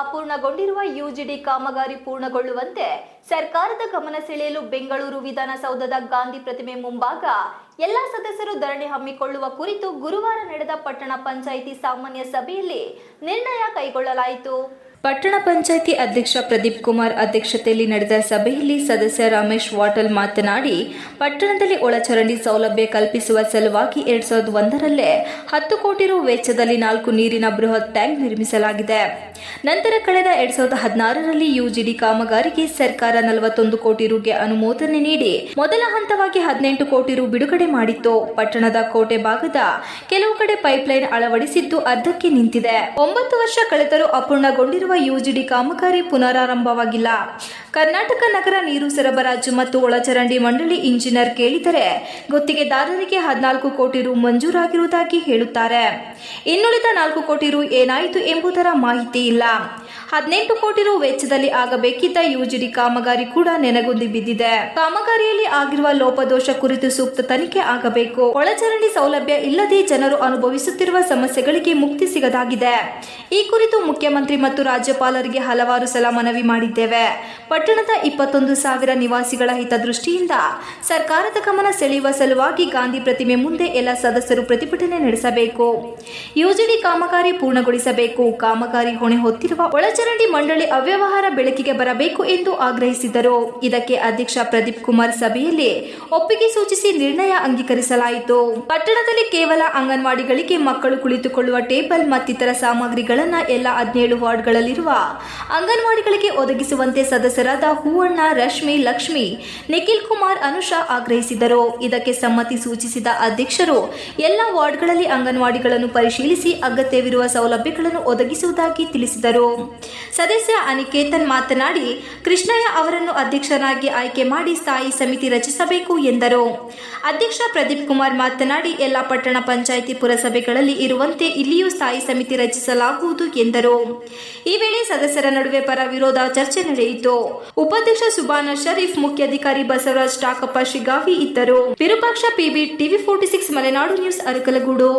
ಅಪೂರ್ಣಗೊಂಡಿರುವ UGD ಕಾಮಗಾರಿ ಪೂರ್ಣಗೊಳ್ಳುವಂತೆ ಸರ್ಕಾರದ ಗಮನ ಸೆಳೆಯಲು ಬೆಂಗಳೂರು ವಿಧಾನಸೌಧದ ಗಾಂಧಿ ಪ್ರತಿಮೆ ಮುಂಭಾಗ ಎಲ್ಲ ಸದಸ್ಯರು ಧರಣಿ ಹಮ್ಮಿಕೊಳ್ಳುವ ಕುರಿತು ಗುರುವಾರ ನಡೆದ ಪಟ್ಟಣ ಪಂಚಾಯಿತಿ ಸಾಮಾನ್ಯ ಸಭೆಯಲ್ಲಿ ನಿರ್ಣಯ ಕೈಗೊಳ್ಳಲಾಯಿತು. ಪಟ್ಟಣ ಪಂಚಾಯಿತಿ ಅಧ್ಯಕ್ಷ ಪ್ರದೀಪ್ ಕುಮಾರ್ ಅಧ್ಯಕ್ಷತೆಯಲ್ಲಿ ನಡೆದ ಸಭೆಯಲ್ಲಿ ಸದಸ್ಯ ರಮೇಶ್ ವಾಟಲ್ ಮಾತನಾಡಿ, ಪಟ್ಟಣದಲ್ಲಿ ಒಳಚರಂಡಿ ಸೌಲಭ್ಯ ಕಲ್ಪಿಸುವ ಸಲುವಾಗಿ ಎರಡ್ ಸಾವಿರದ ಒಂದರಲ್ಲೇ ಹತ್ತು ಕೋಟಿ ರು ವೆಚ್ಚದಲ್ಲಿ ನಾಲ್ಕು ನೀರಿನ ಬೃಹತ್ ಟ್ಯಾಂಕ್ ನಿರ್ಮಿಸಲಾಗಿದೆ. ನಂತರ ಕಳೆದ ಎರಡ್ ಸಾವಿರದ ಹದಿನಾರರಲ್ಲಿ ಯುಜಿಡಿ ಕಾಮಗಾರಿಗೆ ಸರ್ಕಾರ ನಲವತ್ತೊಂದು ಕೋಟಿ ರುಗೆ ಅನುಮೋದನೆ ನೀಡಿ ಮೊದಲ ಹಂತವಾಗಿ ಹದಿನೆಂಟು ಕೋಟಿ ರು ಬಿಡುಗಡೆ ಮಾಡಿತ್ತು. ಪಟ್ಟಣದ ಕೋಟೆ ಭಾಗದ ಕೆಲವು ಕಡೆ ಪೈಪ್ಲೈನ್ ಅಳವಡಿಸಿದ್ದು ಅರ್ಧಕ್ಕೆ ನಿಂತಿದೆ. ಒಂಬತ್ತು ವರ್ಷ ಕಳೆದರೂ ಅಪೂರ್ಣಗೊಂಡಿರುವ ಯುಜಿಡಿ ಕಾಮಗಾರಿ ಪುನರಾರಂಭವಾಗಿಲ್ಲ. ಕರ್ನಾಟಕ ನಗರ ನೀರು ಸರಬರಾಜು ಮತ್ತು ಒಳಚರಂಡಿ ಮಂಡಳಿ ಇಂಜಿನಿಯರ್ ಕೇಳಿದರೆ ಗುತ್ತಿಗೆದಾರರಿಗೆ ಹದಿನಾಲ್ಕು ಕೋಟಿ ರು ಮಂಜೂರಾಗಿರುವುದಾಗಿ ಹೇಳುತ್ತಾರೆ. ಇನ್ನುಳಿದ ನಾಲ್ಕು ಕೋಟಿ ರು ಏನಾಯಿತು ಎಂಬುದರ ಮಾಹಿತಿ ಇಲ್ಲ. ಹದಿನೆಂಟು ಕೋಟಿ ರು ವೆಚ್ಚದಲ್ಲಿ ಆಗಬೇಕಿದ್ದ ಯುಜಿಡಿ ಕಾಮಗಾರಿ ಕೂಡ ನೆನಗುಂದಿ ಬಿದ್ದಿದೆ. ಕಾಮಗಾರಿಯಲ್ಲಿ ಆಗಿರುವ ಲೋಪದೋಷ ಕುರಿತು ಸೂಕ್ತ ತನಿಖೆ ಆಗಬೇಕು. ಒಳಚರಂಡಿ ಸೌಲಭ್ಯ ಇಲ್ಲದೆ ಜನರು ಅನುಭವಿಸುತ್ತಿರುವ ಸಮಸ್ಯೆಗಳಿಗೆ ಮುಕ್ತಿ ಸಿಗದಾಗಿದೆ. ಈ ಕುರಿತು ಮುಖ್ಯಮಂತ್ರಿ ಮತ್ತು ರಾಜ್ಯಪಾಲರಿಗೆ ಹಲವಾರು ಸಲ ಮನವಿ ಮಾಡಿದ್ದೇವೆ. ಪಟ್ಟಣದ ಇಪ್ಪತ್ತೊಂದು ಸಾವಿರ ನಿವಾಸಿಗಳ ಹಿತದೃಷ್ಟಿಯಿಂದ ಸರ್ಕಾರದ ಗಮನ ಸೆಳೆಯುವ ಸಲುವಾಗಿ ಗಾಂಧಿ ಪ್ರತಿಮೆ ಮುಂದೆ ಎಲ್ಲ ಸದಸ್ಯರು ಪ್ರತಿಭಟನೆ ನಡೆಸಬೇಕು. ಯೋಜನೆ ಕಾಮಗಾರಿ ಪೂರ್ಣಗೊಳಿಸಬೇಕು. ಕಾಮಗಾರಿ ಹೊಣೆ ಹೊತ್ತಿರುವ ಒಳಚರಂಡಿ ಮಂಡಳಿ ಅವ್ಯವಹಾರ ಬೆಳಕಿಗೆ ಬರಬೇಕು ಎಂದು ಆಗ್ರಹಿಸಿದರು. ಇದಕ್ಕೆ ಅಧ್ಯಕ್ಷ ಪ್ರದೀಪ್ ಕುಮಾರ್ ಸಭೆಯಲ್ಲಿ ಒಪ್ಪಿಗೆ ಸೂಚಿಸಿ ನಿರ್ಣಯ ಅಂಗೀಕರಿಸಲಾಯಿತು. ಪಟ್ಟಣದಲ್ಲಿ ಕೇವಲ ಅಂಗನವಾಡಿಗಳಿಗೆ ಮಕ್ಕಳು ಕುಳಿತುಕೊಳ್ಳುವ ಟೇಬಲ್ ಮತ್ತಿತರ ಸಾಮಗ್ರಿಗಳನ್ನು ಎಲ್ಲ ಹದಿನೇಳು ವಾರ್ಡ್ಗಳಲ್ಲಿರುವ ಅಂಗನವಾಡಿಗಳಿಗೆ ಒದಗಿಸುವಂತೆ ಸದಸ್ಯರಾದ ಹೂವಣ್ಣ ರಶ್ಮಿ, ಲಕ್ಷ್ಮಿ, ನಿಖಿಲ್ ಕುಮಾರ್, ಅನುಷಾ ಆಗ್ರಹಿಸಿದರು. ಇದಕ್ಕೆ ಸಮ್ಮತಿ ಸೂಚಿಸಿದ ಅಧ್ಯಕ್ಷರು, ಎಲ್ಲ ವಾರ್ಡ್ಗಳಲ್ಲಿ ಅಂಗನವಾಡಿಗಳನ್ನು ಪರಿಶೀಲಿಸಿ ಅಗತ್ಯವಿರುವ ಸೌಲಭ್ಯಗಳನ್ನು ಒದಗಿಸುವುದಾಗಿ ತಿಳಿಸಿದರು. ಸದಸ್ಯ ಅನಿಕೇತನ್ ಮಾತನಾಡಿ, ಕೃಷ್ಣಯ್ಯ ಅವರನ್ನು ಅಧ್ಯಕ್ಷರಾಗಿ ಆಯ್ಕೆ ಮಾಡಿ ಸ್ಥಾಯಿ ಸಮಿತಿ ರಚಿಸಬೇಕು ಎಂದರು. ಅಧ್ಯಕ್ಷ ಪ್ರದೀಪ್ ಕುಮಾರ್ ಮಾತನಾಡಿ, ಎಲ್ಲ ಪಟ್ಟಣ ಪಂಚಾಯಿತಿ ಪುರಸಭೆಗಳಲ್ಲಿ ಇರುವಂತೆ ಇಲ್ಲಿಯೂ ಸ್ಥಾಯಿ ಸಮಿತಿ ರಚಿಸಲಾಗುವುದು ಎಂದರು. ಈ ವೇಳೆ ಸದಸ್ಯರ ನಡುವೆ ಪರ ವಿರೋಧ ಚರ್ಚೆ ನಡೆಯಿತು. ಉಪಾಧ್ಯಕ್ಷ ಸುಬಾನ ಶರೀಫ್, ಮುಖ್ಯಾಧಿಕಾರಿ ಬಸವರಾಜ್ ಟಾಕಪ್ಪ ಶಿಗಾವಿ ಇದ್ದರು. Virupaksha PB TV forty six, Malenadu news Arakalagudu.